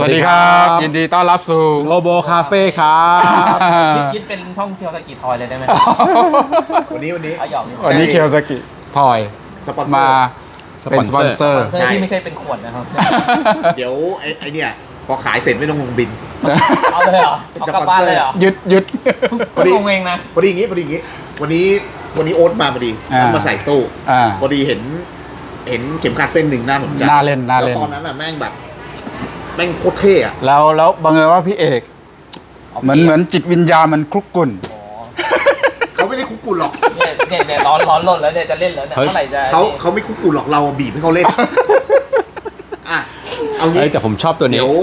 สวัสดีครับ ยินดีต้อนรับสู่โลโบคาเฟ่ครับยึดยึดเป็นช่องเคียวสกิทอยเลยได้ไหมวันนี้วันนี้เอาหยอกนี่วันนี้เคียวสกิทอยสปอนเซอมาร์ เป็นสปอนเซอร์เสื้อที่ไม่ใช่เป็นขวดนะครับ เดี๋ยวไอ้ไอ้เนี่ยพอขายเสร็จไม่ต้องลงบิน เอาเลยเหรอ เอากลับบ้านเลยเหรอยึดยึด พอดี ลงเองนะ พอดีอย่างงี้พอดีอย่างงี้วันนี้วันนี้โอ๊ตมาพอดีอ่าเอามาใส่ตู้อ่า พอดีเห็น เห็นเข็มขัดเส้นหนึ่งน่าสนใจน่าเล่นน่าเล่น แล้วตอนนั้นอะแม่งแบบ แม่งโคตรเท่อะแล้วแล้วบังเอิญว่าพี่เอกเหมือนเหมือนจิตวิญญาณมันคลุกกลุ่นอ๋อเขาไม่ได้คุกกุ่นหรอกเนี่ยเนี่ยเนี่ยร้อนร้อนรนแล้วเนี่ยจะเล่นแล้วเนี่ยเฮ้ยเมื่อไหร่จะเขาเขาไม่คุกกุ่นหรอกเราบีบให้เขาเล่นอะเอางี้เอ้ยแต่ผมชอบตัวนี้ เดี๋ยว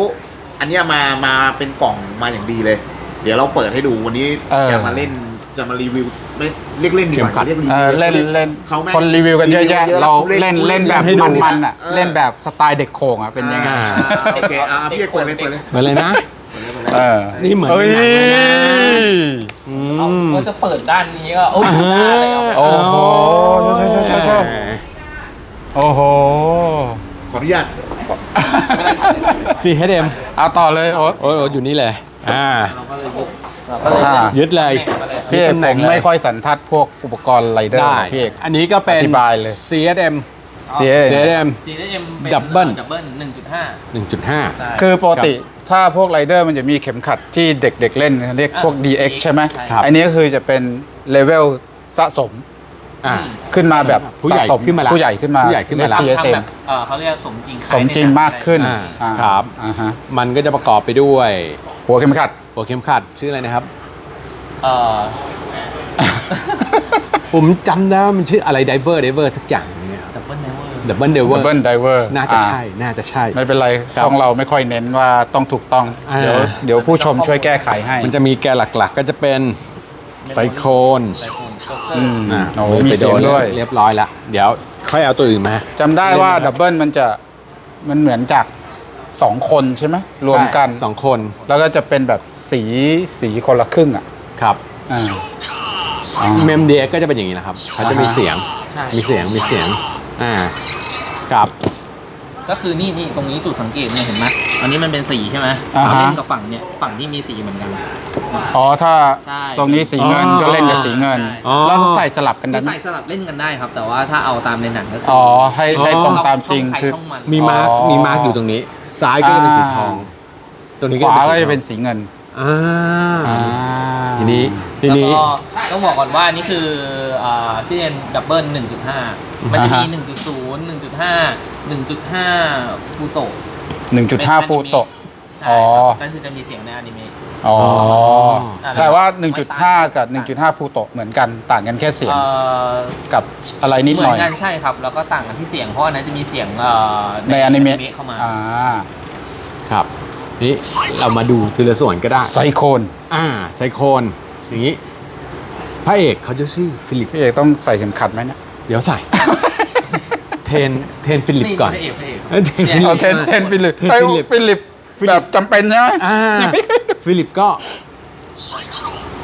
อันเนี้ยมามาเป็นกล่องมาอย่างดีเลย เดี๋ยวเราเปิดให้ดูวันนี้เออ จะมาเล่น จะมารีวิวไม่เรียกเล่นดีกว่าเข็มขัดเรียกรีเอวิอวเล่นเล่นเขาแม่งคนรีวิวกันเยอะแยะรีวิวเราเยอะเล่นเล่นแบบให้ดู มันมันๆอะเออเล่นแบบสไตล์เด็กโขงอะเป็นยังไง อ่าโอเคอะพี่เอกเปิดเลยเปิดเลยเหมือนเลยนะ เปิดเลยเปิดเลยเออ นี่เหมือนเอ้ยในหนังเลยนะอืเอามก็จะเปิดด้านนี้ก็โอ้ยหน้าเลยเอาไปโอ้โหใช่ใช่ใช่ใช่โอ้โหขออนุญาตซีเฮดเอ็มเอาต่อเลยโอ๊ตโอ้ยโอ้ยอยู่นี่เลย อ่าเราก็เลยยึดเราก็เลยอ่ายึดเลยแบ่งมาเลยพี่เอกตำแหผน่งมเลยไม่ค่อยสันทัดพวกอุปกรณ์ไรเดอร์ได้พี่เอกอันนี้ก็เป็น อธิบายเลย CSM เสีย CSM ซีเอ็มดับเบิ้ลดับเบิ้ลหนึ่งจุดห้า1.5ใช่คือปกติถ้าพวกไรเดอร์มันจะมีเข็มขัดที่เด็กๆเล่นเรียกพวกอะ DX ใช่ไหมครับ อันนี้ก็คือจะเป็นเลเวลสะสมอ่า ขึ้นมาแบบผู้ใหญ่สะสมขึ้นมาละผู้ใหญ่ขึ้นมาผู้ใหญ่ขึ้นมาละ เรียก ทำ CSM แบบเออเขาเรียกสมจริงขยสมจริงมากขึ้นอ่าอ่าครับ อ่าฮะ มันก็จะประกอบไปด้วย หัวเข็มขัด หัวเข็มขัดชื่ออะไรนะครับ เออผมจำได้ว่ามันชื่ออะไรไดเวอร์ไดเวอร์ทุกอย่างเนี่ยดับเบิ้ลเนเวอร์ดับเบิลเดเวอร์ Double Diver น่าจะใช่ น่าจะใช่ไม่เป็นไรครับช่องเราไม่ค่อยเน้นว่าต้องถูกต้อง อ่า เดี๋ยวเดี๋ยวผู้ชมช่วยแก้ไขให้มันจะมีแกนหลักๆ ก็จะเป็นไซโคนไซโคนโชเกออืร์มอ่าโอ้มีเสียงด้วยเรียบร้อยแล้วเดี๋ยวค่อยเอาตัวอื่นมาจำได้ว่าเล่นนะครับดับเบิลมันจะมันเหมือนจาก สองคนใช่ไหมรวมกันใช่สองคนแล้วก็จะเป็นแบบสีสีคนละครึ่งอะครับอ่าอ๋อ เมมเดียก็จะเป็นอย่างนี้แหละครับเขาจะมีอ่าฮะ เสียงใช่ มีเสียงมีเสียงอ่าครับ ก็คือนี่นี่ตรงนี้จุดสังเกตเนี่ยเห็นไหม อันนี้มันเป็นสีใช่ไหมอ่าฮะ เล่นกับฝั่งเนี่ยฝั่งที่มีสีเหมือนกัน อ๋อถ้าใช่ ตรงนี้สีเงินอ๋อก็เล่นกับสีเงินอ๋อ แล้วใส่สลับกันได้ที่ไหมใส่สลับเล่นกันได้ครับ แต่ว่าถ้าเอาตามในหนังก็คือ๋อให้ให้อ๋อตรงตามจริงช่ใคคือ ช่องมันมีมาร์กอ๋อมีมาร์กอยู่ตรงนี้ ซ้ายก็จะเป็นสีทองตรงนี้ขก็วาจะก็เป็นสีจะเป็นสีเงินอ่าอ่าทีนี้ทีแล้วนี้ ก็ต้องบอกก่อนว่านี่คือซีเอ็มดับเบิล1.5 มันจะมี 1.0 1.5 1.5ฟูโตะ หนึ่งจุดห้าฟูโตะอ๋อนั่นคือจะมีเสียงในอนิเมะ อ๋ออ่าแต่ว่า1.5 กับ1.5 ฟูโตะเหมือนกันต่างกันแค่เสียง เอ่อกับอะไรนิดเหมืหอน่อยนกันใช่ครับ แล้วก็ต่างกันที่เสียงเพราะอันนั้นจะมีเสียงเอ่อในอนิเมะเข้ามา อ่าครับ นี่เรามาดูทีละส่วนก็ได้ ไซโคนอ่าไซโคนอย่างนี้ พระเอกเขาจะชื่อฟิลิป พี่เอกต้องใส่เข็มขัดไหมเนี่ย เดี๋ยวใส่ เทนเทนฟิลิปก่อน พระเอกพระเอกเออเทนฟิลิเอาปเทนเทนฟิลิปเทนเอ้ยฟิลิปฟิลิป ฟิลิปแบบจำเป็นใช่ไหม อ่าฟิลิปก็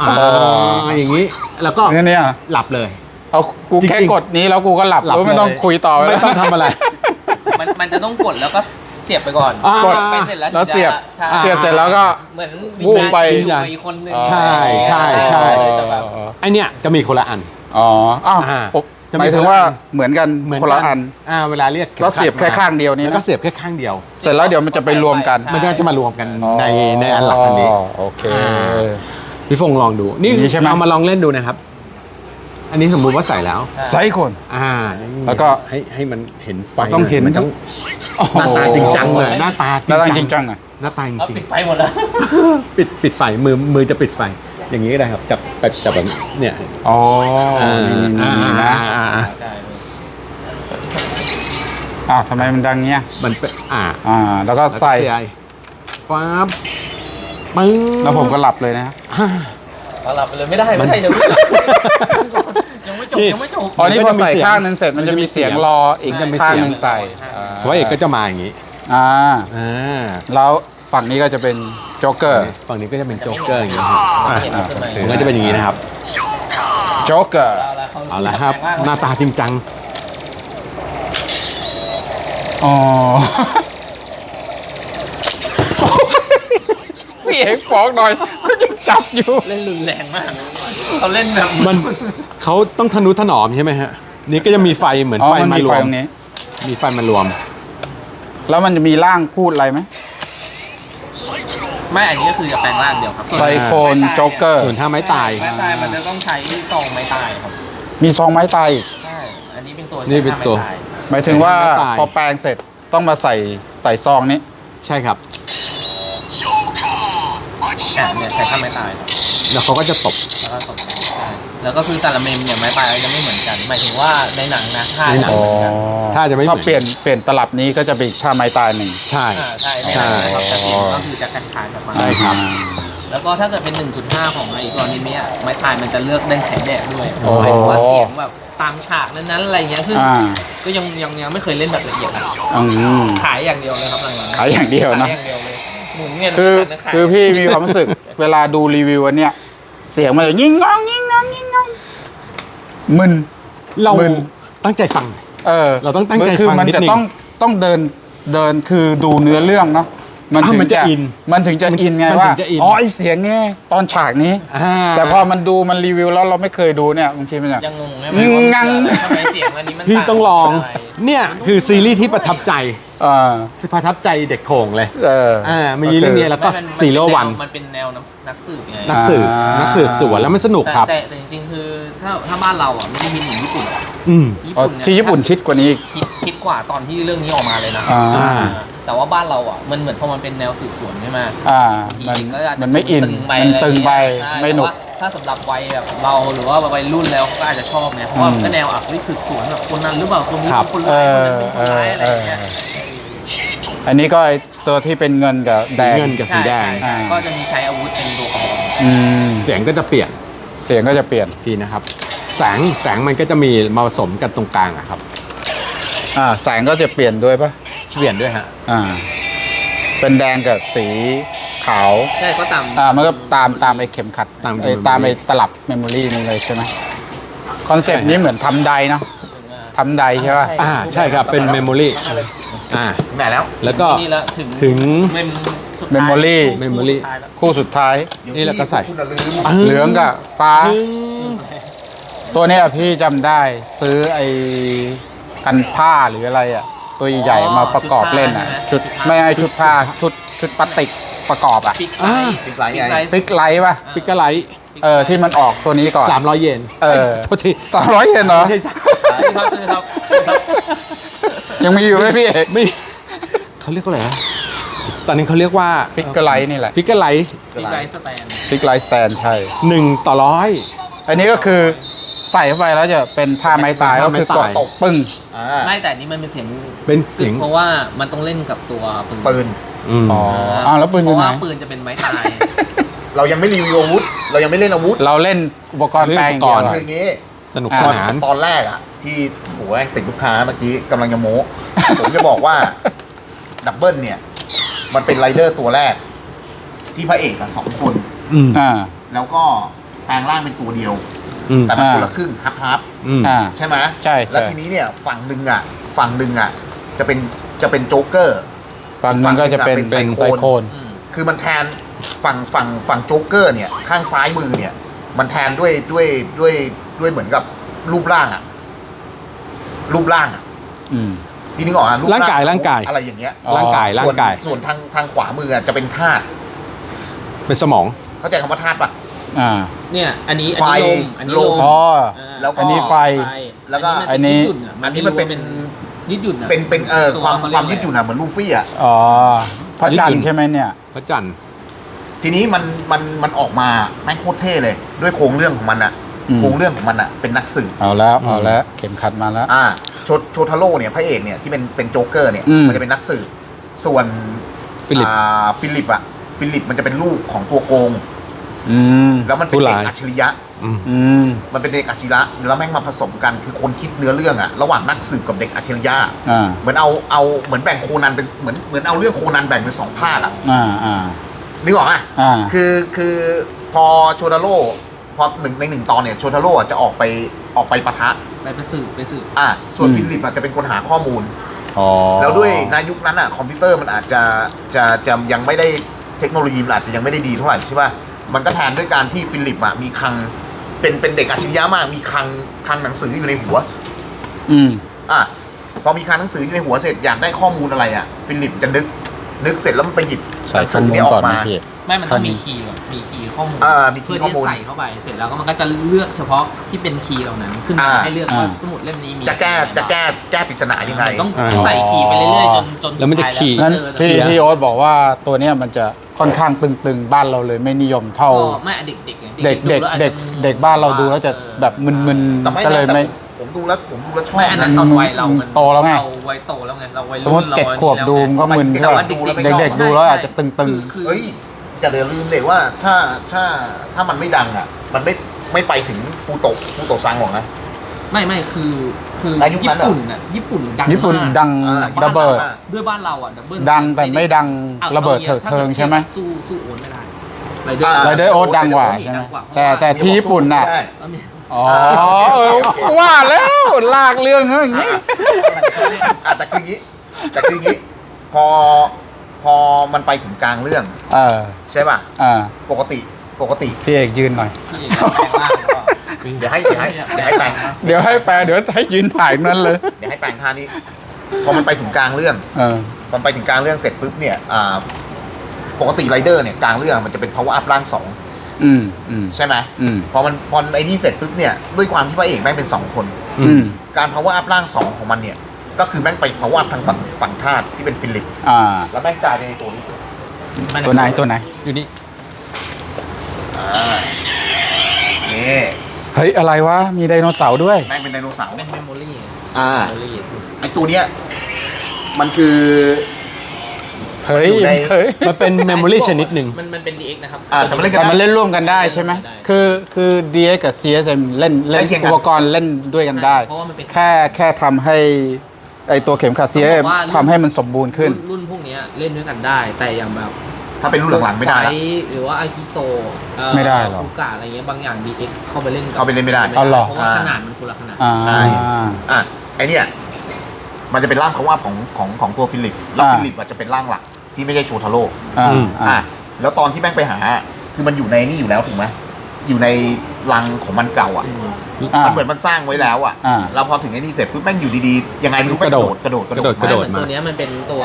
อ่าอ๋ออย่างนี้ แล้วก็เนี่ยเนี่ย หลับเลย เอากูจริงๆแค่กดนี้แล้วกูก็หลับหลับรู้ไม่ต้องเลยคุยต่อไม่ต้องทำอะไร มันมันจะต้องกดแล้วก็เสียบไปก่อนอ่ากด ไปเสร็จแล้วแล้วเสียบใช่อ่าเสียบเสร็จแล้วก็ เหมือนวูบไป วิญญาณอยู่กับอีกคนนึงใช่ใช่ใช่จะแบบ ไอเนี้ยจะมีคนละอัน อ๋อ อ้าวอ่า ผม จะหมีมายถึงว่าเหมือนกันเหมือนคนละอัน อ่าเวลาเรียกข็มแล้วเสียบขัดแค่มข้างเดียวนี้แล้วก็นะเสียบแค่ข้างเดียว เสร็จแล้วเดี๋ยวมันจะไปรวมกันมันจะจะมารวมกันในในอันหลักอันนี้ โอเค อ่า พี่ฟงลองดูนี่อย่างนี้ใช่ไหม เอามาลองเล่นดูนะครับ อันนี้สมมุติว่าใส่แล้ว ไซโคน อ่าแล้วก็ให้ให้มันเห็นไฟต้องเห็น มันต้องหน้าตาจริงจังเลยหน้าตาจริแล้วงตั้งจัจริงจังอะ หน้าตาจเอาริงปิดไฟหมดแล้ว ๆปิดปิดไฟมือมือจะปิดไฟ อย่างนี้ก็ได้ครับ จับจับจับแบบเนี่ยอ๋ออ่านี่นี่นี่นะอ่าอ่าใช่อ้าวทำไมมันดังเงี้ยมันเป็นอ่าอ่า แล้วก็แล้วก็ใส่ CI ฟ้าบปึ้ง แล้วผมก็หลับเลยนะอ่าเอาหลับไปเลยไม่ได้ไม่ได้เดี๋ยวยังไม่จบนี่ยังไม่จบ อ๋อนี่พอใส่มันก็จะมีเสียงข้างหนึงเสร็จมันจะมีเสียงรออีกมันจะมีข้างเสียง หนึงใส่พระเอกก็จะมาอย่างนี้อ่าอ่า แล้ว ฝั่งนี้ก็จะเป็นโจ๊กเกอร์ ฝั่งนี้ก็จะเป็นโจ๊กเกอร์อย่างนี้ครับอ่าเห็นขึ้นมาผมก็จะเป็นอย่างนี้นะครับ โจ๊กเกอร์ เอาละครับ หน้าตาจริงจัง อ๋อ พี่เอกบอกหน่อยเขายังจับอยู่ เล่นรุนแรงมากเขาเล่นแบบมันเขาต้องทนุถนอมใช่ไหมฮะ นี่ก็จะมีไฟเหมือนอ๋อไฟมันมามีรไฟวม ตรงนี้ มีไฟมารวม แล้วมันจะมีร่างพูดอะไรไหม ไม่อันนี้ก็คือจะแปลงร่างเดียวครับไซโคนโจ๊กเกอร์ ส่วนถ้าไม้ตาย ไม้ตายมันจะต้องใช้ซองไม้ตายครับมีซองไม้ตายอีกใช่อันนี้เป็นตัวนี่เป็นตัว ใช้ไม้ตายหมายถึงว่าไม้ตาย พอแปลงเสร็จต้องมาใส่ใส่ซองนี้ ใช่ครับ อะเนี่ยใช้ท่าไม้ตายครับแล้วเขาก็จะตบแล้วก็ตกใช่ แล้วก็คือแต่ละเมมเนี่ยไม้ตายจะไม่เหมือนกัน หมายถึงว่าในหนังนะท่าในหนังจะไม่เหมือนกันถ้าจะไม่เหมืถ้าอนเปลี่ยนเปลี่ยนตลับนี้ก็จะเป็นอีกท่าไม้ตายหนึ่งใช่อ่าใช่ในใช่หนังนะครับแต่เสียงก็คือจะคล้ายๆกับมันใช่ครับแล้วก็ถ้าเกิดเป็น 1.5 ของไอ้กรณีเนี้ยไม้ตายมันจะเลือกได้แข็งแดดด้วยโอ้หมายถึงว่าเสียงแบบตามฉากนั้นๆอะไรเงี้ยซึ่งอ่าก็ยังยังยังไม่เคยเล่นแบบละเอียดนะอืมขายอย่างเดียวเลยครับหลังๆขายอย่างเดียวนะขายอย่างเดียวเลยหมุนเงินคือขายคือพี่มีความรู้สึกเวลาดูรีวิวอันเนี้ยเสียงมันจะยิ่งงองยิ่งงองยิ่งงอง มึน เรามึน ตั้งใจฟัง เออเราต้องตั้งใจคือฟังมันนิดจะนึงต้องต้องเดินเดินคือดูเนื้อเรื่องเนาะมันอ้าวถึงมันจะอินมันถึงจะอินไงมันว่าถึงจะอิน อ๋อไอเสียงเนี้ยตอนฉากนี้ อ่าแต่พอมันดูมันรีวิวแล้วเราไม่เคยดูเนี่ยบางทีมันจะ ยังงงใช่ไหมว่างังทำไมเสียงอันนี้มันพี่ต้องลองต่างกันเนี่ยคือซีรีส์ที่ประทับใจเออที่ประทับใจเด็กโขงเลยเอออ่ามีเรื่องนี้แล้วก็ไม่มันซีโร่วันมันเป็นแนวนักสืบไงนักสืบอ่านั นักสืบสวนแล้วมันสนุกแต่ครับแต่แต่จริงๆคือถ้าถ้าบ้านเราอะไม่ได้มีหนึ่งญี่ปุ่นอืม ญี่อ๋อปุ่นเนี่ยที่ญี่ปุ่นคิดกว่านี้อีก คิดคิดกว่าตอนที่เรื่องนี้ออกมาเลยนะอ่า อ่าแต่ว่าบ้านเราอะมันเหมือนพอมันเป็นแนวสืบสวนใช่ไหมอ่าทีมันก็อาจจะมันไม่อินตึงไปมันตึงไปใช่ไม่หนุกแต่ว่า ถ้าสำหรับวัยแบบเราหรือว่าวัยรุ่นแล้วเขาก็อาจจะชอบไงเพราะว่าอืมมันก็แนวอะเฮ้ยสืบสวนแบบคนนั้นหรือเปล่าคนนี้ครับเป็นคนเอร้ายคนนั้นเป็นคนร้ายอเอออะไรเออย่างอเงี้ยอันนี้ก็ไอ้ตัวที่เป็นเงินกับแดงเงินกับสีแดง ใช่ใช่อ่าก็จะมีใช้อาวุธเป็นตัวของอืมเสียงก็จะเปลี่ยนเสียงก็จะเปลี่ยน ทีนะครับ แสงแสงมันก็จะมีมาผสมกันตรงกลางอะครับ อ่าแสงก็จะเปลี่ยนด้วยปะเปลี่ยนด้วยฮะ อ่า เป็นแดงกับสี ขาว ใช่ก็ตามอ่ามันก็ตามตามไอ้เข็มขัดตามไอ้ memory ตามไอ้ตลับเมมโมรี่นี่เลยใช่ไหมคอนเซ็ปต์ใช่ฮะนี้เหมือนทำไดเนาะทำไดใช่ป่ะ อ่าใช่ครับเป็นเมมโมรีอ่าถึงไหนแล้วแล้วก็นี่แล้วถึงถึง เมมสุดท้าย Memory คู่ Memory สุดท้ายแล้วคู่สุดท้าย นี่แล้วก็ใส่คุณน่ะลืมเหลืองกับฟ้าตัวเนี้ยพี่จำได้ซื้อไอ้กันผ้าหรืออะไรอะ ตัวใหญ่ๆมาประกอบเล่นอะ ชุดไม่ใช่ชุดผ้าชุดชุดพลาสติก ประกอบอะฟิกอ่าไลท์ฟิกไลท์ไง ฟิกไลท์ป่ะฟิกเกอร์ไลท์เออที่มันออกตัวนี้ก่อน สามร้อยเยนเออโทษทีสามร้อยเยนเหรอไม่ใช่ใช่ซื้อครับซื้อครับซื้อครับ ยังมีอยู่ไหมพี่เอกไม่เขาเรียกว่าอะไรนะตอนนี้เขาเรียกว่าฟิกเกอร์ไลท์นี่แหละฟิกเกอร์ไลท์ฟิกไลท์สแตนฟิกไลท์สแตนใช่หนึ่งต่อร้อยอันนี้ก็คือใส่เข้าไปแล้วจะเป็นผ้าไม้ตายเป็นก็ผ้าไม้คือกดตายตกปึ้งอ่าไม่แต่อันนี้มันเป็นเสียงเป็นเสียงเพราะว่ามันต้องเล่นกับตัวปืนปืน อืม อ๋ออ้าวแล้วปืนอเพยู่ราะไหน ว่าปืนจะเป็นไม้ตาย เรายังไม่รีวิวอาวุธ เรายังไม่เล่นอาวุธเราเล่นอุปกรณ์แปลงเล่นอุปกรณ์เดียวคืออะอย่างนี้ สนุกอ่าสนาน ตอนแรกอะที่โหแม่งติดลูกค้าเมื่อกี้กำลังจะโม้ ผมจะบอกว่าดับเบิลเนี่ย มันเป็นไรเดอร์ตัวแรก ที่พระเอกอะสองคน อืม อ่า แล้วก็แปลงร่างเป็นตัวเดียว อืมแต่มันอ่า คนละครึ่งฮับฮับอืม อ่า ใช่ไหมใช่ใช่ แล้วทีนี้เนี่ยฝั่งหนึ่งอะฝั่งหนึ่งอะจะเป็นจะเป็นโจ๊กเกอร์ ฝั่งหนึงก็จะเป็นเป็นเป็นไซไซโคโคนนอืมคือมันแทนฝั่งฝั่งฝั่งโจ๊กเกอร์เนี่ย ข้างซ้ายมือเนี่ย มันแทนด้วยด้วยด้วยด้วยเหมือนกับรูปร่างอะรูปร่างอะอืม พี่นึกออกอะปร่างกายร่างกาย อะไรอย่างเงี้ยอ๋อ ร่างกายร่างกายส่วนส่วนทางทางขวามืออะจะเป็นธาตุเป็นสมอง เข้าใจคำว่าธาตุปะ อ่า เนี่ย อันนี้ไฟอันนี้ลม อันนี้ลลมมอ๋อาแล้วก็ อันนี้ไฟ แล้วก็ อันนี้ยืดหยุ่ะอันนี้มันเป็น ยืดหยุ่นอะเป็นเป็นเออตัวความเขาเรียกความยืดหยุ่นอะเหมือนลูฟี่อะอ๋อพระจันทยึดร์หยุ่นใช่ไหมเนี่ย พระจันทร์ทีนี้มันมันมันออกมาแม่งโคตรเท่เลย ด้วยโครงเรื่องของมันอะอืม โครงเรื่องของมันอะเป็นนักสืบเอาแล้วเอาแล้วเข็มขัดมาแล้ว อ่าโชโชทาโร่เนี่ยพระเอกเนี่ยที่เป็นเป็นโจ๊กเกอร์เนี่ยอืม มันจะเป็นนักสืบส่วนฟิลิป อ่าฟิลิปอะฟิลิปมันจะเป็นลูกของตัวโกง อืม แล้วมันเป็นผู้เด็กร้ายอัจฉริยะ อืมอืมมันเป็นเด็กอัจฉริยะแล้วแม่งมาผสมกันคือคนคิดเนื้อเรื่องอะระหว่างนักสืบกับเด็กอัจฉริยะอ่าเหมือนเอาเอาเหมือนแบ่งโคนันเป็นเหมือนเหมือนเอาเรื่องโคนันแบ่งเป็นสองภาคอะอ่าอ่านึกออกอะอ่าคือคือพอโชทาโร่พอหนึ่งในหนึ่งตอนเนี่ยโชทาโร่อะจะออกไปออกไปปะทะไปไปสืบไปสืบอะส่วนอืมฟิลิปอะจะเป็นคนหาข้อมูล อ๋อแล้วด้วยในยุคนั้นอะคอมพิวเตอร์มันอาจจะจะจะยังไม่ได้เทคโนโลยีมันอาจจะยังไม่ได้ดีเท่าไหร่ใช่ป่ะมันก็แทนด้วยการที่ฟิลิปอะมีคลัง เป็นเป็นเด็กอัจฉริยะมาก มีคลังคลังหนังสืออยู่ในหัว อืม อะพอมีคลังหนังสืออยู่ในหัวเสร็จอยากได้ข้อมูลอะไรอะ ฟิลิปจะนึก นึกเสร็จแล้วมันไปหยิบหใส่นังข้อสือมูลนี้ออก่อนกนะมาพี่ ไม่มันต้องคราวนี้มีคีย์ก่อนมีคีย์ข้อมูลอ่ามีคีย์เพื่อที่ข้อมูลใส่เข้าไปเสร็จแล้วก็มันก็จะเลือกเฉพาะที่เป็นคีย์เหล่านั้น ขึ้นมาอ่า ให้เลือกว่าสมุดเล่มนี้มีจะแก้จะแก้แก้ปริศนายังไง มันต้องอ่าใส่คีย์ไปเรื่อยๆจนจนแล้วมันจะขี่นั้นสุดท้ายพี่ แล้วเจอพี่โอ๊ตบอกว่าตัวเนี้ยมันจะ ค่อนข้างตึงๆ บ้านเราเลยไม่นิยมเท่า ก็ไม่เด็กๆไงเด็กเด็กดูแล้วอาจเด็กจะเด็กบ้านเราดูแล้วจะแบบมึนแต่ไม่ๆก็เลยนะไม่แต่ผมดูแล้วผมดูแล้วชอบไม่อันนั้นนะตอนวัยเรามันโตแล้วไง เราวัยโตแล้วไงเราวัยรุ่นสมมติราเจ็ดขวบดูมันก็มึนแต่ใช่ว่าปะดูแล้วไม่ชอบเด็กๆดูแล้วอาจจะตึงคือคือ เฮ้ยอย่าลืมเลยว่าถ้าถ้าถ้ามันไม่ดังอะ มันไม่ไม่ไปถึงฟูโตะฟูโตะซังหรอกนะ ไม่ไม่คือคือในยุคนั้นญี่เหรอ ปุ่นน่ะญี่ปุ่นดังๆญี่ปุ่นมากดังอ่า ระเบิดบ้านราอะด้วยบ้านเราอะดับเบิลดังแต่ไม่ดังอาระเบิดอาเถิดถ้าเทิงกิดใช่ไหม สู้สู้โอนไม่ได้ไรอ่า ไรเดอร์โอ๊ตดังกว่า Rider ใช่ไหมดังกว่าแต่แต่ที่ญี่ปุ่นน่ะได้ เอาเนี่ยอ๋อเออว่าแล้วลากเรื่องเขาอย่างนี้ อะแต่คืออย่างนี้แต่คืออย่างนี้ พอพอมันไปถึงกลางเรื่อง เออใช่ป่ะ อ่า ปกติ ปกติ พี่เอกยืนหน่อย พี่เอกแปลงร่างแล้วก็ เดี๋ยวให้เดี๋ยวให้เดี๋ยวให้แปลงเดี๋ยวให้แปลเดี๋ยวให้ยืนถ่ายนั้นเลยเดี๋ยวให้แปลงท่านี้พอมันไปถึงกลางเรื่องเออมันไปถึงกลางเรื่องเสร็จปุ๊บเนี่ยอ่าปกติไรเดอร์เนี่ยกลางเรื่องมันจะเป็น power up ร่างสองอืมอืมใช่ไหมอืมพอมันพอไอ้นี่เสร็จปุ๊บเนี่ยด้วยความที่พระเอกแม่งเป็นสองคน อืมการ power up ร่างสองของมันเนี่ย ก็คือแม่งไป power up ทางฝั่งฝั่งธาตุที่เป็นฟิลิป อ่า แล้วแม่งกลายเป็นไอ้ตัวนี้ ตัวไหนตัวไหน อยู่นี่อ่า นี่เฮ้ย อะไรวะ มีไดโนเสาร์ด้วย แม่งเป็นไดโนเสาร์เป็นเมมโมรี่อ่าเมมโมรี่ไอ้ตัวเนี้ยมันคือ เฮ้ยอยู่ใน เฮ้ยมันเป็นเมมโมรีชนิดหนึ่งมันมันเป็น DX นะครับ อ่าแต่มันเล่นกัแต่มันเล่นร่วมกันได้ใช่ไหมได้คือคือ DX กับ CSM เล่นเล่นใกล้เคียงกัน อุปกรณ์เล่นด้วยกันได้ เพราะว่ามันเป็นแค่แค่ทำให้ไอตัวเข็มขัด ต้อง CSM บอกว่า ทำให้มันสมบูรณ์ขึ้น รุ่รุ่นพวกเนี้ยเล่นด้วยกันได้ แต่อย่างแบบ ถ้าเป็นรุ่นหลังๆไม่ได้ฟละหรือว่าอากิโตเอ่อไม่ได้หรอกฟูกะอะไรเงี้ยบางอย่าง DX เข้าไปเล่นกับเข้าไปเล่นไม่ได้อ๋อเหรอเพราะว่า ขนาดมันคนละขนาด อ่า ใช่ อะไอเนี่ยมันจะเป็นร่างของว่าของของของตัวฟิลิป แล้วอ่า ฟิลิปอาจจะเป็นร่างหลักที่ไม่ใช่โชทาโร่อ่าอืม อ่า อะแล้วตอนที่แม่งไปหา คือมันอยู่ในนี่อยู่แล้วถูกไหม อยู่ในรังของมันเก่าอะ อ่า มันเหมือนมันสร้างไว้แล้วอะอ่าแล้วพอถึงไอ้นี่เสร็จปุ๊บแม่งอยู่ดีๆ ยังไงไม่รู้กระโดดกระโดดกระโดดกระโดดไม่เหมือนตัวเนี้ยมันเป็นตัว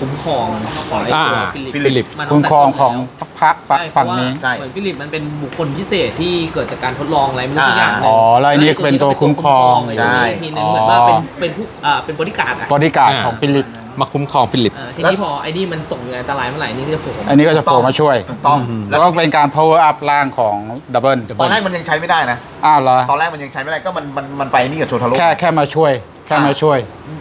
คุ้มครองของไอ้ตัวอ่า ฟิลิปฟิลิปมันคุณครองของพระใช่เพฝั่ราะงว่านี้ ใช่ เหมือนฟิลิปมันเป็นบุคคลพิเศษที่เกิดจากการทดลองอะไรไม่รู้ทุกอย่างอ่าเลยอ๋อแล้วอันนี้เป็นตัวคุ้มครองเลยใช่ อีกทีนึงเหมือนว่าเป็นเป็นผู้อ่าเป็นบริการอะบริการดอ่าของฟิลิป มาคุ้มครองฟิลิปอ่าทีนี้พอไอ้นี่มันตกอยู่ในอันตรายเมื่อไหร่นี่ก็จะโผล่ออกมาอันนี้ก็จะโผล่มาช่วย ถูกต้องอืมแล้วก็เป็นการ power up ร่างของดับเบิลตอนแรกมันยังใช้ไม่ได้นะ อ้าวเหรอ ตอนแรกมันยังใช้ไม่ได้ก็มันมันมันไปนี่กับโชทาโร่แค่แค่มาช่วย แค่มาช่วย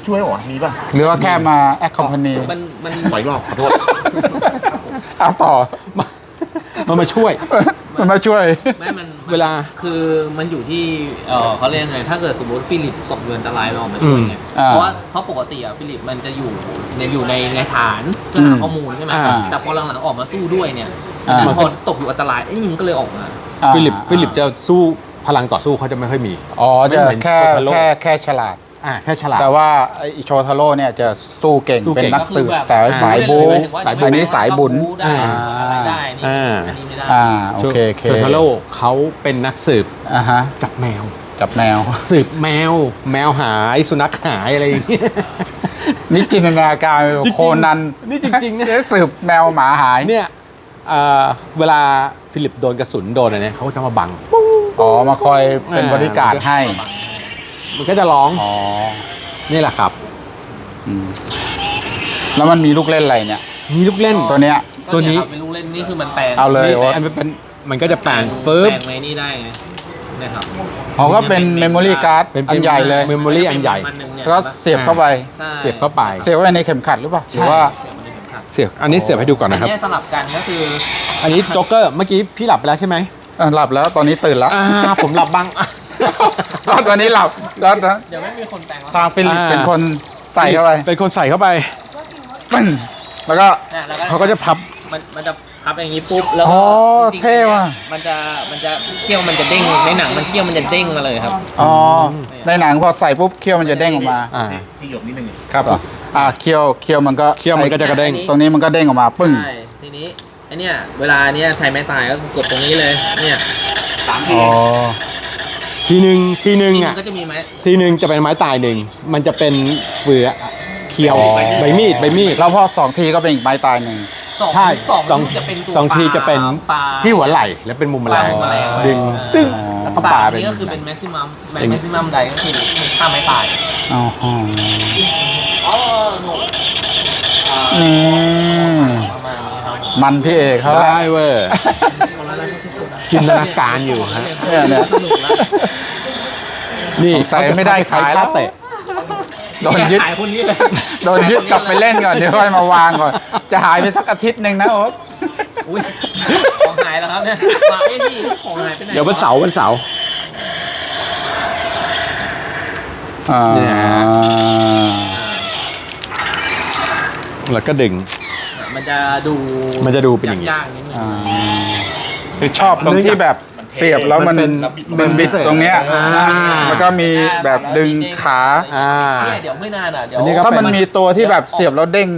ช่วยเหรอมีป่ะหรือว่าแค่มา accompany มันมัน ขออีกรอบขอโทษเอาต่อ มันมาช่วย มันมาช่วย ไม่มันเวลา คือมันอยู่ที่เออเขาเรียกไงถ้าเกิดสมมติฟิลิปตกอยู่อันตรายมันออกมาช่วยไงอืมเพราะว่าเพราะปกติอะฟิลิปมันจะอยู่ในอยู่ในในฐานเพื่อหาข้อมูลใช่ไหมอ่าแต่พอหลังๆออกมาสู้ด้วยเนี่ยอ่าพอตกอยู่อันตรายไอ้นี่มันก็เลยออกมาอ่าฟิลิปฟิลิปจะสู้พลังต่อสู้เขาจะไม่ค่อยมี อ๋อจะไม่เหมือนแค่โชทาโร่ แค่แค่ฉลาด อ่าแค่ฉลาด แต่ว่าไอโชทาโร่เนี่ยจะสู้เก่งสู้เป็นเก่ง นักสืบก็คือแบบสายสายบู๊หมถึงว่สายบุญอันนี้สายบุญได้อ่าอะไรได้นี่อ่า อันนี้ไม่ได้ อ่าโอเคโอเคโชทาโร่เขาเป็นนักสืบอ่าฮะจับแมว จับแมวสืบแมว แมวหายสุนัขหายอะไรอย่างเงี้ย นี่จินตนาการจริงๆโคนันนี่จริงๆนะ เอ๊สืบแมวหมาหายเนี่ยเอ่อเวลาฟิลิปโดนกระสุนโดนอะไรเนี่ยเขาก็จะมาบัง อ๋อมาคอยเป็นอ่าบริการให้ มันก็จะร้องอ๋อนี่แหละครับ อืมแล้วมันมีลูกเล่นอะไรเนี่ย มีลูกเล่น ตัวเนี้ย ตัวนี้ก็เยครับเป็นลูกเล่นนี่คือมันแปลงเอาเลยนี่โอ๊ตอันมันเป็นมันก็จะแปลงเฟิร์แปบลงไว้นี่ได้ไงเนี่ยครับเขาก็เป็นเมมโมรี่การ์ดเป็นอันใหญ่เลย เมมโมรี่อันใหญ่มัหนึ่งเนี่ยแล้วเสียบเข้าไป ใช่เสียบเข้าไป เสียบไว้ในเข็มขัดหรือเปล่าหรือว่า เสียบมันในเข็มขัดเสียบอันนี้เสียบให้ดูก่อนนะครับ อันเนี้ยสลับกันก็คือ อันนี้โจ๊กเกอร์ เมื่อกี้พี่หลับไปแล้วใช่ไหมเออหลับแล้วตอนนี้ตื่นแล้วอ่าผมหลับบ้าง แล้วตอนนี้หลับแล้วนะเดี๋ยวไม่มีคนแปลงแล้วทางฟิลิปอ่า เป็นคนใส่เข้าไปเป็นคนใส่เข้าไปปึ้งแล้วก็ เนี่ยแล้วเขาก็จะพับ มันมันจะพับอย่างนี้ปุ๊บแล้วอ๋ก็อจริงๆเท่ว่ะมันจะมันจะเขี้ยวมันจะเด้งในหนังมันเขี้ยวมันจะเด้งมาเลยครับ อ๋อในหนังพอใส่ปุ๊บเคี้ยวมันจะเด้งออกมาอ่าพี่หยกนิดนึงครับ อ่าเคี้ยวเคี้ยวมันก็เคี้ยวมันก็จะกระเด้ง ตรงนี้มันก็เด้งออกมาปึ้ง ใช่ ทีนี้ไอเนี่ยเวลาเนี้ยใช้ไม้ตายก็กดตรงนี้เลย เนี่ย สามทีอ๋อ ทีหนึ่งทีหนึ่งนี่มัอะนก็จะมีไม้ ทีหนึ่งจะเป็นไม้ตายหนึ่ง มันจะเป็นเฟือเคียวอ๋อ ใบมีดใบมีดแล้วพอสองทีก็เป็นอีกไม้ตายหนึ่ง สองใช่สองสองจะเป็นตัวสองทีจะเป็นปลา ที่หัวไหล่แล้วเป็นมุมแมลงปลามุมแมลง ดึงอ่าตึ้งแล้วก็สาปามเป็นนี้ก็คือเป็นแม็กซิมัมอย่างแม็กซิมัมใดก็คือห้าไม้ตาย อ๋อฮะอ๋อหนูอ่านี่ประมาณนี้ครับมันพี่เอกเขาได้เว้ย จินตนาการอยู่ฮะเนี่ยเนี่ยสนุกแล้วนี่สงสัยไม่ได้ขายแล้วท่เตะโดนยึดขายคนนี้เลยโดนยึดกลับไปเล่นก่อนเดี๋ยวค่อยมาวางก่อน จะหายไปสักอาทิตย์หนึ่งนะโอ๊ตอุ้ยของหายแล้วครับเนี่ยมาเอ้ยพี่ของหายไปไหนเดี๋ยววันเสาร์วันเสาร์อ่าเนี่ยฮะแล้วก็ดึง มันจะดูมันจะดูเป็นอย่างนี้ยากๆนิดนึงอ่า คือชอบตรงที่แบบเสียบแล้วมันมันเป็นมันบิดตรงเนี้ยอ่าแล้วก็มีแบบดึงขาอ่าเนี่ยเดี๋ยวไม่นานอะเดี๋ยวอันนี้ก็ถ้ามันมีตัวที่แบบเสียบแล้วเด้ง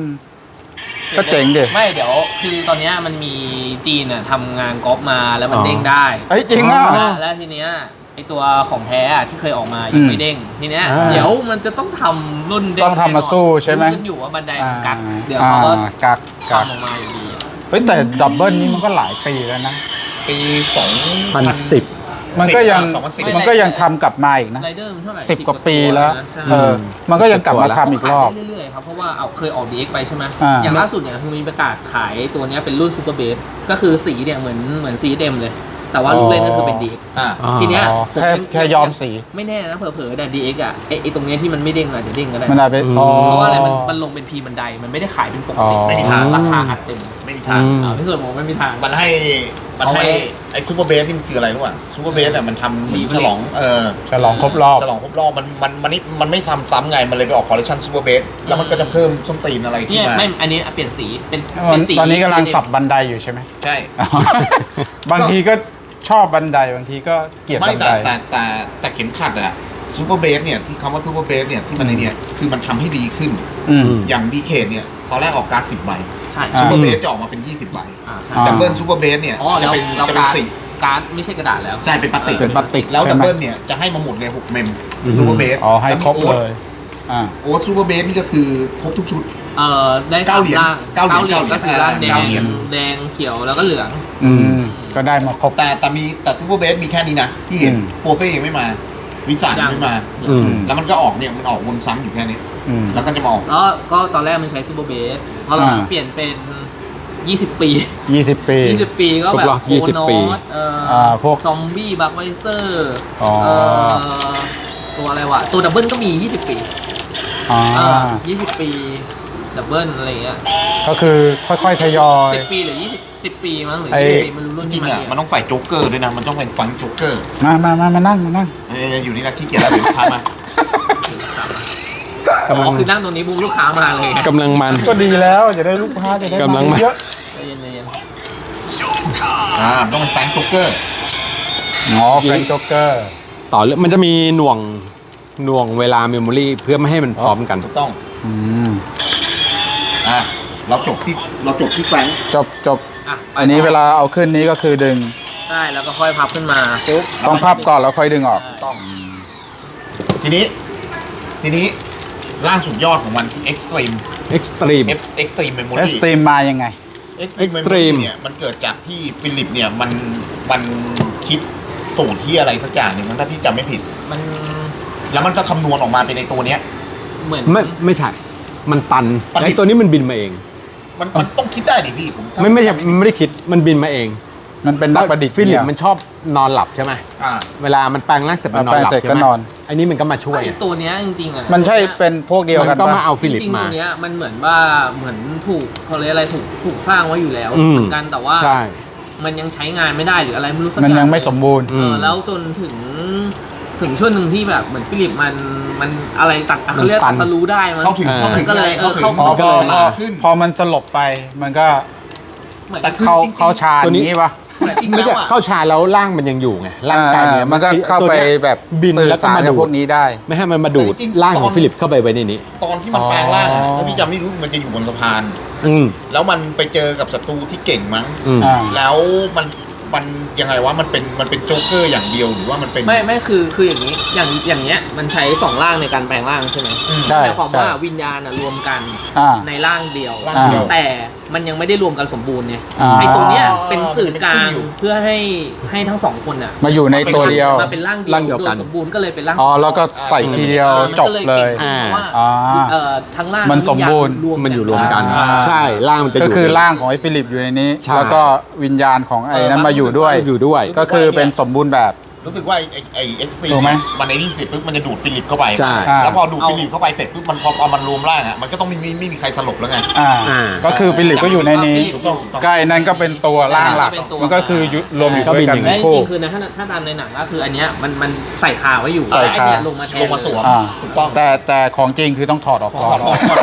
ก็เจ๋งดิไม่เดี๋ยวคือตอนเนี้ยมันมีจีนอะทำงานก๊อปมาแล้วมันอ๋อเด้งได้เฮ้ยจริงอะแล้วแล้วทีเนี้ยไอตัวของแท้อะที่เคยออกมาอืยังมไม่เด้งทีเนี้ยอ่าเดี๋ยวมันจะต้องทำรุ่นเด้งต้องทำมาสู้ใช่ไหมขึ้นอยู่ว่าบันไดมันกักอ่าเดี๋ยวเขาก็อ่กักกักทำออกมาอยู่ดีเฮ้ยแต่ดับเบิลนี้มันก็หลายปีแล้วนะ ปีสองพันสิบมันก็ยังสองพันสิบ มันก็ยังทำกลับมาอีกนะ ไรเดอร์มันเท่าไหร่สิบกว่าปีแล้วนะใช่เออ มันก็ยังกลับมาทำอีกรอบขายได้เรื่อยๆครับเพราะว่าเอาเคยออก DX ไปใช่ไหมอ่า อย่างล่าสุดเนี่ยคือมีประกาศขายตัวเนี้ยเป็นรุ่นซูเปอร์เบสก็คือสีเนี่ยเหมือนเหมือนสีเดมเลย แต่ว่าลูกเล่นก็คือเป็น DX อ่าอ๋อทีเนี้ยอ๋อผมแค่ยังแค่ยอมสี ไม่แน่นะเผลอๆแต่ DX อะไอไอตรงเนี้ยที่มันไม่เด้งอาจจะเด้งก็ได้มันอาจไปอืม อ๋อ เพราะว่าอะไรมันมันลงเป็นพีบันไดมันไม่ได้ขายเป็นปกติอ๋อ ไม่มีทางราคาอัดเต็มไม่มีทางอืมอ่าพี่ส่วนผมไม่มีทางมันให้ มันเอาไว้ ให้ไอ้ซูเปอร์เบสที่มันคืออะไรรู้ป่ะซูเปอร์เบสเนี่ยมันทำเหมือนฉลองเออฉลองครบรอบ ฉลองครบรอบมันมันมันนี่มันไม่ทำซ้ำไงมันเลยไปออกคอลเลคชันซูเปอร์เบสแล้วมันก็จะเพิ่มส้นตีนอะไรที่เนี่ยมาไม่อันนี้เปลี่ยนสีเป็นเป็นสีตอนนี้กำลังสับบันไดอยู่ใช่ไหม ใช่ บางทีก็ชอบบันไดบางทีก็เกลียดไม่บันแต่ได แต่แต่แต่เข็มขัดอะซูเปอร์เบสเนี่ยที่คำว่าซูเปอร์เบสเนี่ยที่มันในเนี่ยคือมันทำให้ดีขึ้น อืม อย่างดีเคเนี่ยตอนแรกออกการ์ดสิบใบ ใช่อ่าซูเปอร์เบสจะออกมาเป็น 20ใบอ่าใช่อ่าดับเบิลซูเปอร์เบสเนี่ยอ๋อจะแล้วเป็นเราจะเป็นการ์ดสี่การ์ดไม่ใช่กระดาษแล้ว ใช่เป็นพลาสติกเป็นพลาสติกแล้วใช่ดับไหม เบิลเนี่ยจะให้มาหมดเลยหกเมมอือฮึซูเปอร์เบสอ๋อให้ครบแล้วมีโอ๊ตเลยอ่า โอ๊ตซูเปอร์เบสนี่ก็คือครบทุกชุด เอ่อได้เก้าสามเหรียญร่างเก้าเหรียญก็คือร่างแดเก้างเหรียญ แดงเขียวแล้วก็เหลือง อืม ก็ได้มาครบ แต่แต่มีแต่ซูเปอร์เบสมีแค่นี้นะที่เห็นอืม โฟเฟ่ยังไม่มาวิสานยังไม่มา อืม แล้วมันก็ออกเนี่ยมันออกวนซ้ำอยู่แค่นี้ อืม แล้วก็จะมาออกแล้วก็ตอนแรกมันใช้ซูเปอร์เบสพอเราอ่า เปลี่ยนเป็น 20 ปี ยี่สิบปี 20 ปีก็แบบครบรอบโค20โนปีอสเอ่ออาพวกซอมบี้บักไวเซอร์อ๋อเอ่อตัวอะไรวะ ตัวดับเบิลก็มี 20 ปีอ่าอ่า20 ปี ดับเบิลอะไรอย่างเงี้ยก็คือค่อยๆทยอย 10 ปีหรือ 20 10 ปีมั้งหรือไอ้ 20ปีไม่รู้รุ่นจริที่งมาๆอะเรียมันต้องใส่โจ๊กเกอร์ด้วยนะ มันต้องเป็นฟังโจ๊กเกอร์มามามามานั่งมานั่ง เอออยู่นี่นะขี้เกียจแล้วเดี๋ยวลูกค้ามา อ๋อคือนั่งตรงนี้บูมลูกค้ามาเลยกำลังมัน ก็ดีแล้วจะได้ลูกค้าจะได้กำลังมา เยอะใจเย็นใจเย็นอ่าต้องเป็นฟังโจ๊กเกอร์อ๋อแฟรงค์จ็อกเกอร์ ต่อเรื่องมันจะมีหน่วงหน่วงเวลาเมมโมรีเพื่อไม่ให้มันพร้อมกัน ถูกต้องอืมอ่าเราจบที่เราจบที่แฟรงค์จบจบอะไปอันนี้เวลาเอาขึ้นนี้ก็คือดึงได้แล้วก็ค่อยพับขึ้นมาปุ๊บต้องพับก่อนแล้วค่อยดึงออก ถูกต้อง ทีนี้ ทีนี้ ล่างสุดยอดของมันคือ Extreme Extreme F Extreme เอ Memory สตรีมมายังไง Extreme Memory Extreme เนี่ยมันเกิดจากที่ฟิลิปเนี่ยมันมันคิดสูตรที่อะไรสักอย่างหนึ่งมั้งถ้าพี่จำไม่ผิด มันแล้วมันก็คำนวณออกมาเป็นในตัวเนี้ย เหมือนไม่ไม่ใช่ มันตันประดิษฐ์ ไอ้ตัวนี้มันบินมาเอง มันมันต้องคิดได้ดิพี่ผมไม่ไม่ใช่มันไม่ได้คิดมันบินมาเอง มันเป็นนักประดิษฐ์ฟิลิปเนี่ย มันชอบนอนหลับใช่ไหมอ่า เวลามันแปลงร่างเสร็จมันนอนหลับแปลงเสร็จใช่ไหมก็นอน อันนี้มันก็มาช่วย ไอ้ตัวเนี้ยจริงๆอะมันใช่เป็นพวกเดียวมักันนก็ปะ มาเอาฟิลิปจริงๆมา ตัวเนี้ยมันเหมือนว่าเหมือนถูกเขาเรียกอะไรถูกถูกสร้างไว้อยู่แล้วอืม เหมือนกันแต่ว่าใช่ มันยังใช้งานไม่ได้หรืออะไรไม่รู้สักมันอยังไม่สมบูรณ์ เออแล้วจนถึงถึงช่วงหนึ่งที่แบบเหมือนฟิลิปมันมันอะไรตัดอะเขาเรียกมันตัตันดสรู้ได้มั้ง เข้าถึงเออเข้าถึงก็เลยเข้าถึงเออพอเข้า พอฉพลาอดขึ้น พอมันสลบไปมันก็เหมือน แต่คือเข้าจริงๆ เข้าชาญตัวนี้ นี้ปะ แต่จริงไม่แล้วใช่อะ เข้าชาแล้วร่างมันยังอยู่ไงร่างกายเนี่ยอ่มันก็เข้าตัวไปนี้ยแบบบินสื่อแล้วก็สารมากับดูพวดกนี้ได้ ไม่ให้มันมาดูดจริงๆร่างขตอองน ฟิลิปเข้าไปไว้ในนี้ ตอนที่มันแปลงร่างอะถ้าพี่จำไม่รู้มันจะอยู่บนสะพาน อืม แล้วมันไปเจอกับศัตรูที่เก่งมั้ง อืม อ่า แล้วมัน มันยังไงวะมันเป็นมันเป็นโจ๊กเกอร์อย่างเดียวหรือว่ามันเป็น ไม่ไม่คือคืออย่างนี้อย่างอย่างเงี้ยมันใช้สองร่างในการแปลงร่างใช่ไหมอืม ใช่หมายความใช่ว่าวิญญาณอะรวมกันอ่า ในร่างเดียว ร่างเดียวแต่มันยังไม่ได้รวมกันสมบูรณ์ไงอ่า ไอตัวเนี้ยเป็นสื่อกลางมันเป็นขึ้นอยู่เพื่อให้ให้ทั้งสองคนอะมาอยู่ในตัวเดียว มาเป็นร่างเดียวร่างเดียวกันโดสมบูรณ์ก็เลยเป็นร่างอ๋อ แล้วก็ใส่ทีเดียวมันจก็บเลยก่งขึ้นเพราะว่าอ่าเอ่อทั้งร่างมันสมบูรณ์วิญญาณมันอยู่รวมกัน อ่า ใช่ร่างมันจะอก็ยู่ คือร่างของไอ้ฟิลิปอยู่ในนี้ ใช่ แล้วก็วิญญาณของไอ้นั้นมาอยู่ด้วย อยู่ด้วย ก็คือเป็นสมบูรณ์แบบ รู้สึกว่าไอ้ไอ้เอ็กซ์ซีถูกไหมมันในที่เสร็จปุ๊บมันจะดูดฟิลิปเข้าไป ใช่อ่าแล้วพอดูดฟิลิปเข้าไปเสร็จปุ๊บมันพอพอมันรวมร่างอะมันก็ต้องไม่มีไม่มีใครสลบแล้วไง อ่าอ่า ก็คือฟิลิปก็อยู่ในนี้ถูกต้องถูกต้อง ใกล้นั้นก็เป็นตัวร่างหลัก เป็นตัว มันก็คือยุรวมอยู่ก็ด้วยกันบินอย่างและทั้จงคู่ ริงๆคือนะถ้าถ้าตามในหนังก็คืออันเนี้ยมันมันใส่คาไว้อยู่ใส่ไอ้คาเนี่ยลงมาแทนลงมาสวมอ่า ถูกต้อง แต่แต่ของจริงคือต้องถอดออกขอก่อนขอขอ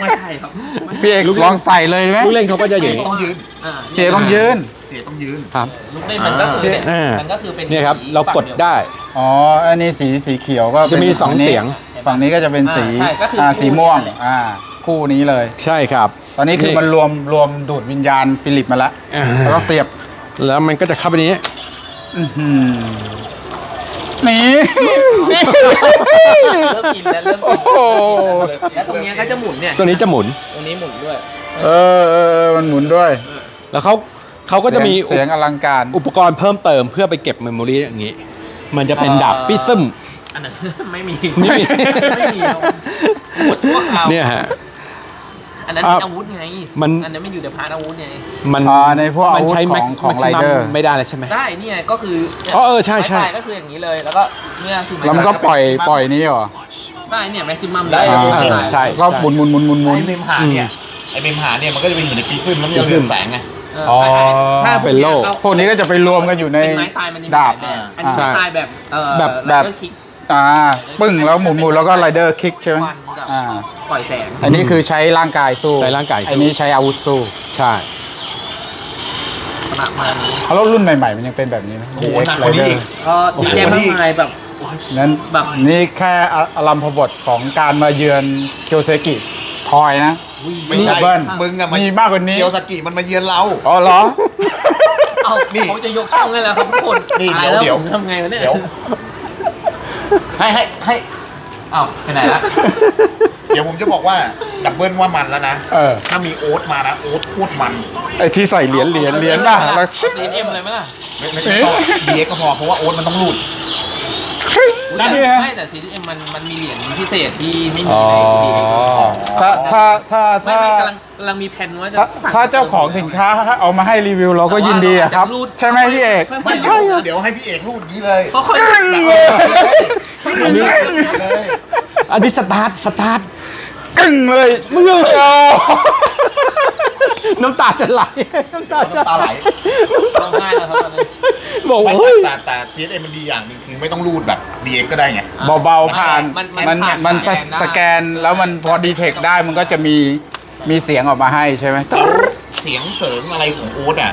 ไม่ใช่ครับไม่พี่เอกลองใส่เลยไหมลูกเล่นเขาก็จะอย่างนี้ ต้องยืน อ่าพี่เอกต้องยืนเสีย ต้องยืนครับลูกเล่นมันก็คือเนี่ยอ่ามันก็คือเป็นเนี่ยครับ สีเรากดฝั่งยวได้อ๋อ อันนี้สีสีเขียวก็จะมีป็นสองฝั่นี้เสียง ฝั่งนี้ก็จะเป็นสีอ่าใช่ก็คืออ่าคู่สีม่วงนี่แหละ อ่าคู่นี้เลย ใช่ครับ ตอนนี้คือนี่ มันรวมรวมดูดวิญญาณฟิลิปมาแล้วอ่าแล้วก็เสียบแล้วมันก็จะเข้าไปนี้ อื้อหือนี่ เริ่มกินแล้วเริ่มโอ้กินโห แล้วตรงเนี้ยก็จะหมุนเนี่ยตัวนี้จะหมุน ตรงนี้หมุนด้วย เออเออเออมันหมุนด้วย แล้วเขา เขาก็จะมีเสียงอลังการ อุปกรณ์เพิ่มเติมเพื่อไปเก็บเมมโมรีอย่างนี้ มันจะเป็นดาบปิซึมอันนั้นไม่มีไม่มีไม่มีเอาหมดทั่วคราวเนี่ยฮะอันนั้นอะเป็นอาวุธไง มันอันนั้นไม่อยู่ในพาร์ทอาวุธไง มันอ่าในพวกอาวุธใช้ของของแม็กซิมัม Rider ไม่ได้แล้วใช่ไหมได้นี่ไงก็คือนี่ยอ๋อเออใช่ใช่ไม้ตายก็คืออย่างนี้เลยแล้วก็เนี่ยคือไแล้วมันก็ปล่อยปล่อยนี้เหรอใช่เนี่ยแม็กซิมัมได้อ่าเออใช่ก็หมุนหมุนหมุนหมุนหมุนไอ้เมมหาเนี่ยไอ้เมมหาเนี่ยมันก็จะเป็นอยู่ในปีซึมแล้วมันจะเรืองแสงไง อ๋อถ้าพวกเป็นโล่ยราพวกนี้ก็จะไปรวมกันอยู่ในเป็นไม้ตายมันจะมีดาบหลยแบบอันนี้ใช่ไม้ตายแบบเอ่อแบบแบบเลิกคิกอ่าปึ้งแล้วหมุนหมุนแล้วก็ไรเดอร์คิกใช่ไหมควันกับอ่าปล่อยแสง อันนี้คือใช้ร่างกายสู้ใช้ร่างกายสู้ อันนี้ใช้อาวุธสู้ใช่ ประมาณนี้เอาแล้วรุ่นใหม่ๆมันยังเป็นแบบนี้ไหม โอ้โหหนักกว่านี้อีก ก็ดีแยะมากมายแบบ นั้นแบบ นี่แค่อลัมพบทของการมาเยือนเคียวเซกิทอยนะ ไม่ใช่เบิ้ลมึงอะมีมากกว่านี้ เกียวสกิมันมาเยือนเรา อ๋อเหรอ เอ้านี่เขาจะยกช่องให้แล้วครับทุกคนนี่ตาเดี๋ยวแล้เดี๋ยว ผมทำไงวะเนี่ยเดี๋ยว ให้ให้ให้เอ้าไปไหนละเดี๋ยวผมจะบอกว่าดับเบิลว่ามันแล้วนะ เออ ถ้ามีโอ๊ตมานะ โอ๊ตโคตรมัน ไอที่ใส่เหรียญเหรียญเหรียญป่ะแล้วซีเอ็มเลยไหมล่ะ ไม่ไม่ไม่ต้องดีเอ็กก็พอเพราะว่าโอ๊ตมันต้องรูดนั่น แต่นี่ฮะไม่แต่ซีเอ็มมันมันมีเหรียญพิเศษที่ไม่มีอ๋อในดีเอ็กถ้าถ้าถ้าไม่ถ้าไม่กำลังกำลังมีแผนว่าจะถ้าสั่ถ้าเจ้าของสินค้าเอามาให้รีวิวเราก็ยินดีอะครับแต่ว่าเราจะรูดใช่ไหมพี่เอกค่อยๆไม่ใช่ใช่ครับเดี๋ยวให้พี่เอกรูดนี้เลยเพราะค่อยอันนี้เลยอันนี้สตาร์ทสตาร์ทกึ่งเลยมึงเอาน้ำตาจะไหลน้ำตาจะตาไหล ร้องไห้แล้วครับตอนนี้ บอกไม่ว่าเฮ้ย แต่แต่ซีเอ็มมันดีอย่างหนึงคือไม่ต้องรูดแบบดีเอ็กก็ได้ไง เบาๆผ่านมันมันผ่ามันสผ่าได้ สแกนแล้วมันพอดีเทคได้มันก็จะมีมีเสียงออกมาให้ใช่ไหม เสียงเสริงอะไรของโอ๊ตอะ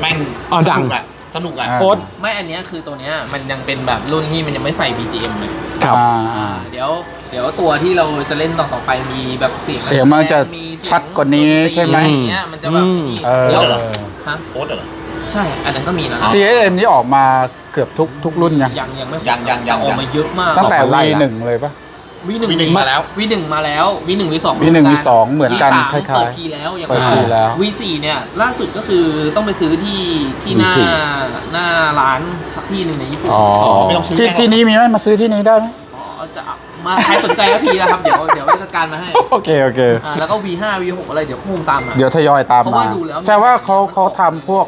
แม่งอ๋อสดังนุกอะสนุกอะ อ่า โอ๊ตไม่อันเนี้ยคือตัวเนี้ยมันยังเป็นแบบรุ่นที่มันยังไม่ใส่ BGM เลยครับ อ่าอ่าเดี๋ยวเดี๋ยวตัวที่เราจะเล่นต่อต่อไปมีแบบเสียงเสียงมันจะมีเสียงชัดกว่านี้ใช่ไหมอย่างเงี้ยมันจะแบบอืม นี่เออแล้วเหรอ ฮะโอ๊ตเหรอ ใช่ อันนั้นก็มีนะ CSM นี่ออกมาเกือบทุกทุกรุ่นยังยังยังไม่ยังยังยัง ออกมาเยอะมากตั้งแต่ออกมาไล่ละ V1 เลยปะ วีหนึ่ง V1 มาแล้ว วีหนึ่งมาแล้ววีหนึ่งวีสอง V1 V2 เหมือนกันคล้ายๆเปิดทีแล้วยังเปิดไม่ทีแล้ว วีสี่เนี่ยล่าสุดก็คือต้องไปซื้อที่ที่หน้า V4 หน้าร้านสักที่หนึ่งในญี่ปุ่นอ๋อไม่ต้องซื้อที่แน่ ที่นี้มีไหมมาซื้อที่นี้ได้ไหมอ๋อจะ มาใครสนใจก็พีนะครับ เดี๋ยวเดี๋ยวจัดการมาให้โอเคโอเค อ่าแล้วก็ V5 V6 อะไรเดี๋ยวคงตามมา เดี๋ยวทยอยตามเพราะมา ว่าดูแล้ว ใช่ว่าเขาเขาทำพวก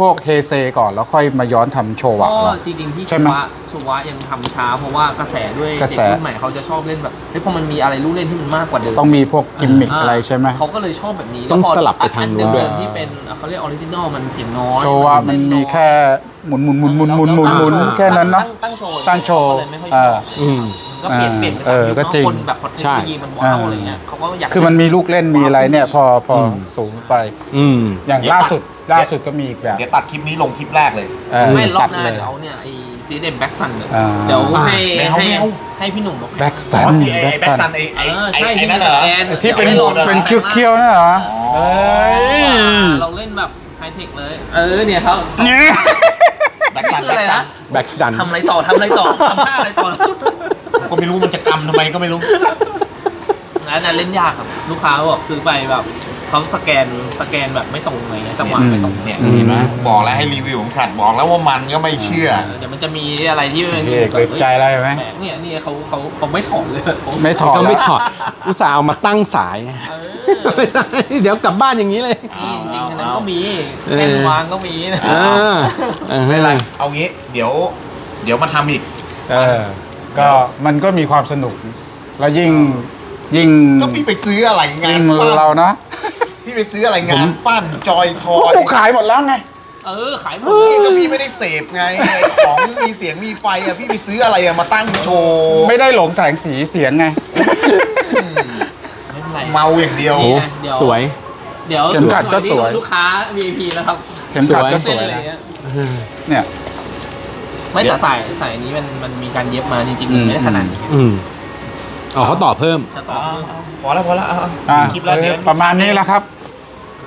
พวกเฮเซก่อนแล้วค่อยมาย้อนทำโชว์ก็อะเหรอ จริงๆที่ใช่ชูไหมวะชูวะยังทำช้า เพราะว่ากระแสด้วยกระเด็แสกรุ่นใหม่เขาจะชอบเล่นแบบเฮ้ยพอมันมีอะไรลูกเล่นที่มันมากกว่าเดิมต้องมีพวกกิมมิคอะไรใช่ไหม เขาก็เลยชอบแบบนี้ต้องแวพสลับไปทางนู้นด้วยอัเดิมๆที่เป็นอะเขาเรียกออริจินอลมันเสียงน้อยโชว์ว่ามันมีแค่หมุนหมุนหมุนหมุนหมุนหมุนหมุนอ่าแค่นั้นเนาะ ตั้งโชว์ตั้งโชว์เขาเลยไม่ค่อยชเออ อบอืม ก็เปลี่ยนเปลี่ยนไปเออตามยุคก็จริงคนแบบพอเทคใช่โนโลยีมันว้าวอะไรเงี้ยเขาก็อยาก คือมันมีลูกเล่นมีอะไรเนี่ย พอพออมสูงไป อืม อย่างล่าสุดล่าสุดก็มีอีกแบบ เดี๋ยวตัดคลิปนี้ลงคลิปแรกเลย เออไม่รอตับดหน้าเลยเดี๋ยวเอาเนี่ยไอ้ซีเดมแบ็กซันเลยอ่า เดี๋ยวให้แมวให้แมวให้พี่หนุ่มบอกแบ็กอ๋สัอนซีไอ้ไอ้แบ็กซันไอ้ไอ้เออไอ้ใช่ไอ้ที่นั่นเหรอ แอนที่เป็นให้ลองเป็นแปลงเคี้ยวๆนั่นเหรอ อ๋อเอ้ยเราเล่นแบบไฮเทคเลย เออเนี่ยเขาเนี่ยแบ็กซันคืออะไรนะแบ็กซัน ทำอะไรต่อทำอะไรต่อทำท่าอะไรต่อผม ก็ไม่รู้มันจะกำทำไมก็ไม่รู้อันนั้นเล่นยากครับ ลูกค้าบอกซื้อไปแบบเขาสแกนสแกนแบบไม่ตรงอะไรเงี้ยจังหวะไม่ตรงเนี่ยเห็นไหมบอกแล้วให้รีวิวผมขัดบอกแล้วว่ามันก็ไม่เชื่อ เดี๋ยวมันจะมีอะไรที่มันพี่เอกเปิดใจอะไรไหมแหเนี่ยเนี่ยเขาเขาเขาไม่ถอนเลยไม่ถอดเขาไม่แล้วถอดอุตส่าห์เอามาตั้งสายเออไม่ใช่เดี๋ยวกลับบ้านอย่างนี้เลย นี่จริงๆอันนั้นก็มีเออแค่วางก็มีนะอ่าอ่าไม่เป็นไรเอางี้ เดี๋ยว เดี๋ยวมาทำอีก เออ ก็มันก็มีความสนุก แล้วยิ่งยิ่งก็พี่ไปซื้ออะไรงายิ่นงปั้นเราเนาะพี่ไปซื้ออะไรงานปั้นจอยทอโอ้ยโหขายหมดแล้วไง เออขายหมดนี่ก็พี่ไม่ได้เสพไงไอ้ของมีเสียงมีไฟอะพี่ไปซื้ออะไรอะมาตั้งโชว์ไม่ได้หลงแสงสีเสียงไงอืมไม่เป็นไรเมาอย่างเดียวโอ้เดี๋ยวสวย เดี๋ยวเข็มขัดก็สวย ลูกค้า VIP นะครับเข็มขัดก็สเส้นวยอะไรนะเงี้ย เนี่ย ไม่แต่สายสายนี้มันมันมีการเย็บมาจริงๆอืมันมไม่ได้ขนาดนี้อืมอ๋อเขาต่อเพิ่ม จะต่อเอาเพิ่มเอาพอแล้วพอแล้วเอาเอาอะคลิปแล้วเดี๋ยวประมาณนี้แหละครับ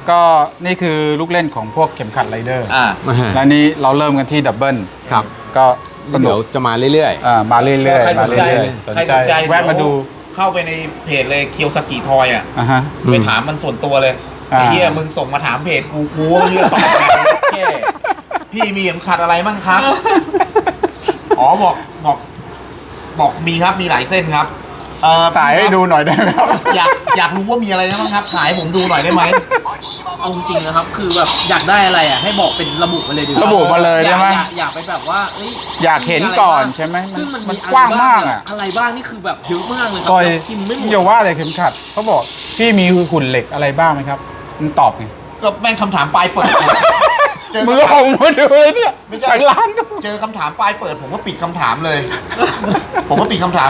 ก็นี่คือลูกเล่นของพวกเข็มขัดไรเดอร์ อ่า และนี้เราเริ่มกันที่ดับเบิลครับ ก็สนุเดี๋ยกวจะมาเรื่อย อ่ามาเรื่อยใครๆสมานใจ เรื่อยๆสนใครใจสนใจแวะมาดูเข้าไปในเพจเลยเคียวสกิทอยอะ อะฮะ อืม ไปถามมันส่วนตัวเลยอ่าไอ้เหี้ยมึงส่งมาถามเพจกูกูก็ไม่รู้จะตอบไงแค่พี่มีเข็มขัดอะไรมั่งครับ อ๋อบอกบอกบอกมีครับมีหลายเส้นครับเอ่อถ่ายให้ดูหน่อยได้ไหมครับอยากอยากรู้ว่ามีอะไรบ้างครับถ่ายให้ผมดูหน่อยได้ไหมเอาจริงๆนะครับ คือแบบอยากได้อะไรอะให้บอกเป็นระบุมาเลยดีกว่าระบุมาเลยอได้ยากไหมอยากอยากไปแบบว่าเอ้ยอยากเห็นมีะไรก่อนบ้างใช่ไหมซึ่งมันมันมีอะไรกว้างบ้มากอะอะไรบ้างนี่คือแบบเยอะมากเลยครัซอยพิมพ์ไม่หมด อย่าว่าแต่เข็มขัดเขาบอกพี่มีหุ่นเหล็กอะไรบ้างไหมครับ มันตอบไง ก็แม่งคำถามปลายเปิด เจอมือคำถาผมมมาดูเลยเนี่ยไม่ใช่ ทางร้านก็เจอคำถามปลายเปิดผมก็ปิดคำถามเลย ผมก็ปิดคำถาม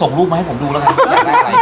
ส่งรูปมาให้ผมดูแล้วกันอยากได้อะไร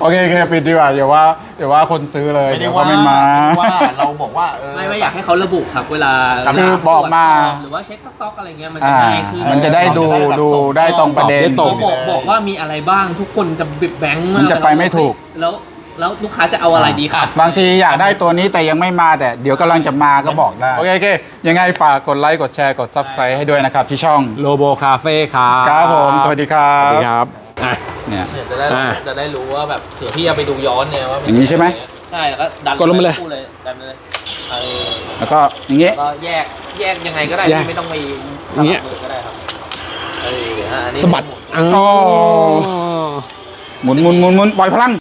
โอเคโอเคปิดดีกว่าเดี๋ยวว่าเดี๋ยวว่าคนซื้อเลยไม่ได้เดี๋ยวว่าเขาไม่มาไม่ได้ว่าเราบอกว่าเออ ไม่ไม่อยากให้เขาระบุครับ เวลาคือบอกมา หรือว่าเช็คสต็อกอะไรเงี้ยมันจะอ่าง่ายขึ้นมันจะได้ดูเราจะได้แบบดูส่งได้ตรงประเด็น ได้ตรง บอกบอกว่ามีอะไรบ้างทุกคนจะบิดแบงค์มากมันจะไปไม่ถูก แล้ว แล้วลูกค้าจะเอาอะไรดีครับ บางทีอยากได้ตัวนี้แต่ยังไม่มาแต่เดี๋ยวกำลังจะมาก็บอกได้ โอเคโอเคยังไงฝากกดไลค์กดแชร์กดซับสไครต์ให้ด้วยนะครับ ที่ช่องๆโลโบคาเฟ่ครับครับผม สวัสดีครัสวัสบดีครับอะ เนี่ยเนี่ยจะได้อ่า จะได้รู้ว่าแบบเผื่อพี่เอาไปดูย้อนเนี่ยว่าอย่างนี้ใช่ไหม ใช่แล้วก็ดันกดลงไปเลย คู่เลยดันไปเลยเออแล้วก็อย่างงี้แล้วก็แยกแยกยังไงก็ได้แยกที่ไม่ต้องไปสอย่างเงี้ลัยบมือก็ได้ครับเอออะอันนี้ สะบัดโอ้หมุนหมุนหมุนหมุนปล่อยพลัง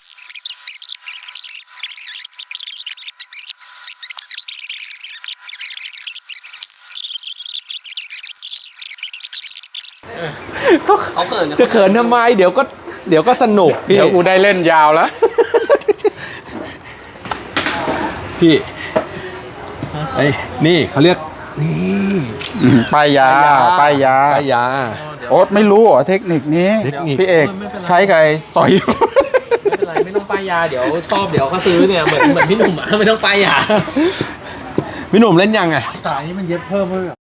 เขาเขินจะเขินทำไมเดี๋ยวก็เดี๋ยวก็สนุกพี่เดี๋ยวกูได้เล่นยาวแล้ว พี่ไอ้ยนี่เขาเรียกนี่ป้ายยาป้ายยาป้ายยาโอ๊ตไม่รู้เหรอเทคนิคนี้เทคนิคพี่เอกใช้กับไอ้สอยไม่เป็นไรไม่ต้องป้ายยาเดี๋ยวชอบเดี๋ยวเขาซื้อเนี่ยเหมือนเหมือนพี่หนุ่มอะไม่ต้องป้ายยาพี่หนุ่มเล่นยังไงสายนี้มันเย็บเพิ่มเพื่อ